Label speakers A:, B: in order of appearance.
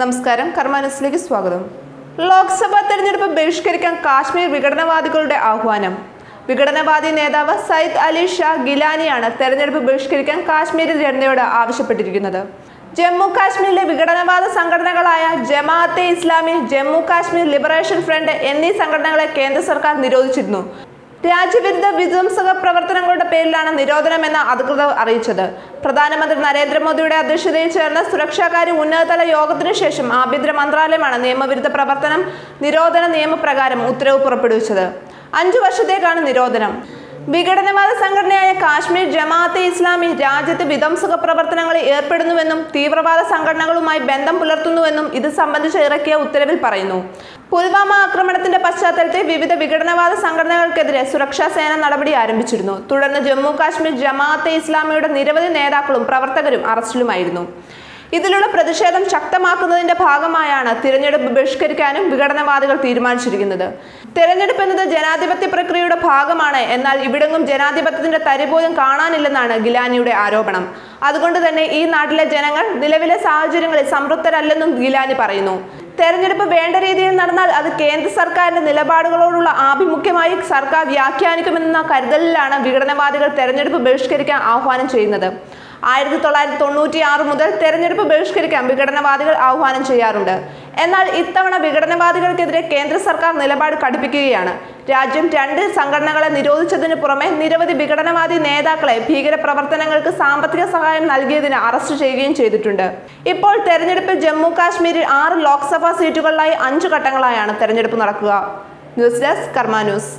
A: നമസ്കാരം കർമാനസിലേക്ക് സ്വാഗതം. ലോക്സഭാ തെരഞ്ഞെടുപ്പ് ബഹിഷ്കരിക്കാൻ കാശ്മീർ വിഘടനവാദികളുടെ ആഹ്വാനം. വിഘടനവാദി നേതാവ് സയ്യിദ് അലി ഷാ ഗിലാനിയാണ് തെരഞ്ഞെടുപ്പ് ബഹിഷ്കരിക്കാൻ കാശ്മീരി ജനതയോട് ആവശ്യപ്പെട്ടിരിക്കുന്നത്. ജമ്മു കാശ്മീരിലെ വിഘടനവാദ സംഘടനകളായ ജമാഅത്തെ ഇസ്ലാമി ജമ്മു കാശ്മീർ ലിബറേഷൻ ഫ്രണ്ട് എന്നീ സംഘടനകളെ കേന്ദ്ര സർക്കാർ നിരോധിച്ചിരുന്നു. രാജ്യവിരുദ്ധ വിധ്വംസക പ്രവർത്തനങ്ങളുടെ പേരിലാണ് നിരോധനമെന്ന് അധികൃതർ അറിയിച്ചത്. പ്രധാനമന്ത്രി നരേന്ദ്രമോദിയുടെ അധ്യക്ഷതയിൽ ചേർന്ന സുരക്ഷാകാര്യ ഉന്നതതല യോഗത്തിനു ശേഷം ആഭ്യന്തര മന്ത്രാലയമാണ് നിയമവിരുദ്ധ പ്രവർത്തനം നിരോധന നിയമപ്രകാരം ഉത്തരവ് പുറപ്പെടുവിച്ചത്. അഞ്ചു വർഷത്തേക്കാണ് നിരോധനം. വിഘടനവാദ സംഘടനയായ കാശ്മീർ ജമാഅത്തെ ഇസ്ലാമി രാജ്യത്ത് വിധ്വംസക പ്രവർത്തനങ്ങളിൽ ഏർപ്പെടുന്നുവെന്നും തീവ്രവാദ സംഘടനകളുമായി ബന്ധം പുലർത്തുന്നുവെന്നും ഇത് സംബന്ധിച്ച് ഇറക്കിയ ഉത്തരവിൽ പറയുന്നു. പുൽവാമ ആക്രമണത്തിന്റെ പശ്ചാത്തലത്തിൽ വിവിധ വിഘടനവാദ സംഘടനകൾക്കെതിരെ സുരക്ഷാ സേന നടപടി ആരംഭിച്ചിരുന്നു. തുടർന്ന് ജമ്മു കാശ്മീർ ജമാഅത്തെ ഇസ്ലാമിയുടെ നിരവധി നേതാക്കളും പ്രവർത്തകരും അറസ്റ്റിലുമായിരുന്നു. ഇതിലുള്ള പ്രതിഷേധം ശക്തമാക്കുന്നതിന്റെ ഭാഗമായാണ് തിരഞ്ഞെടുപ്പ് ബഹിഷ്കരിക്കാനും വിഘടനവാദികൾ തീരുമാനിച്ചിരിക്കുന്നത്. തിരഞ്ഞെടുപ്പ് എന്നത് ജനാധിപത്യ പ്രക്രിയയുടെ ഭാഗമാണ്. എന്നാൽ ഇവിടെങ്ങും ജനാധിപത്യത്തിന്റെ തരി പോലും കാണാനില്ലെന്നാണ് ഗിലാനിയുടെ ആരോപണം. അതുകൊണ്ട് തന്നെ ഈ നാട്ടിലെ ജനങ്ങൾ നിലവിലെ സാഹചര്യങ്ങളിൽ സംതൃപ്തരല്ലെന്നും ഗിലാനി പറയുന്നു. തെരഞ്ഞെടുപ്പ് വേണ്ട രീതിയിൽ നടന്നാൽ അത് കേന്ദ്ര സർക്കാരിന്റെ നിലപാടുകളോടുള്ള ആഭിമുഖ്യമായി സർക്കാർ വ്യാഖ്യാനിക്കുമെന്ന കരുതലിലാണ് വിഘടനവാദികൾ തെരഞ്ഞെടുപ്പ് ബഹിഷ്കരിക്കാൻ ആഹ്വാനം ചെയ്യുന്നത്. ആയിരത്തി തൊള്ളായിരത്തി തൊണ്ണൂറ്റി ആറ് മുതൽ തെരഞ്ഞെടുപ്പ് ബഹിഷ്കരിക്കാൻ വിഘടനവാദികൾ ആഹ്വാനം ചെയ്യാറുണ്ട്. എന്നാൽ ഇത്തവണ വിഘടനവാദികൾക്കെതിരെ കേന്ദ്ര സർക്കാർ നിലപാട് കടുപ്പിക്കുകയാണ്. രാജ്യം രണ്ട് സംഘടനകളെ നിരോധിച്ചതിന് പുറമെ നിരവധി വിഘടനവാദി നേതാക്കളെ ഭീകരപ്രവർത്തനങ്ങൾക്ക് സാമ്പത്തിക സഹായം നൽകിയതിന് അറസ്റ്റ് ചെയ്യുകയും ചെയ്തിട്ടുണ്ട്. ഇപ്പോൾ തെരഞ്ഞെടുപ്പിൽ ജമ്മു കാശ്മീരിൽ ആറ് ലോക്സഭാ സീറ്റുകളിലായി അഞ്ചു ഘട്ടങ്ങളായാണ് തെരഞ്ഞെടുപ്പ് നടക്കുക. News desk Karma news.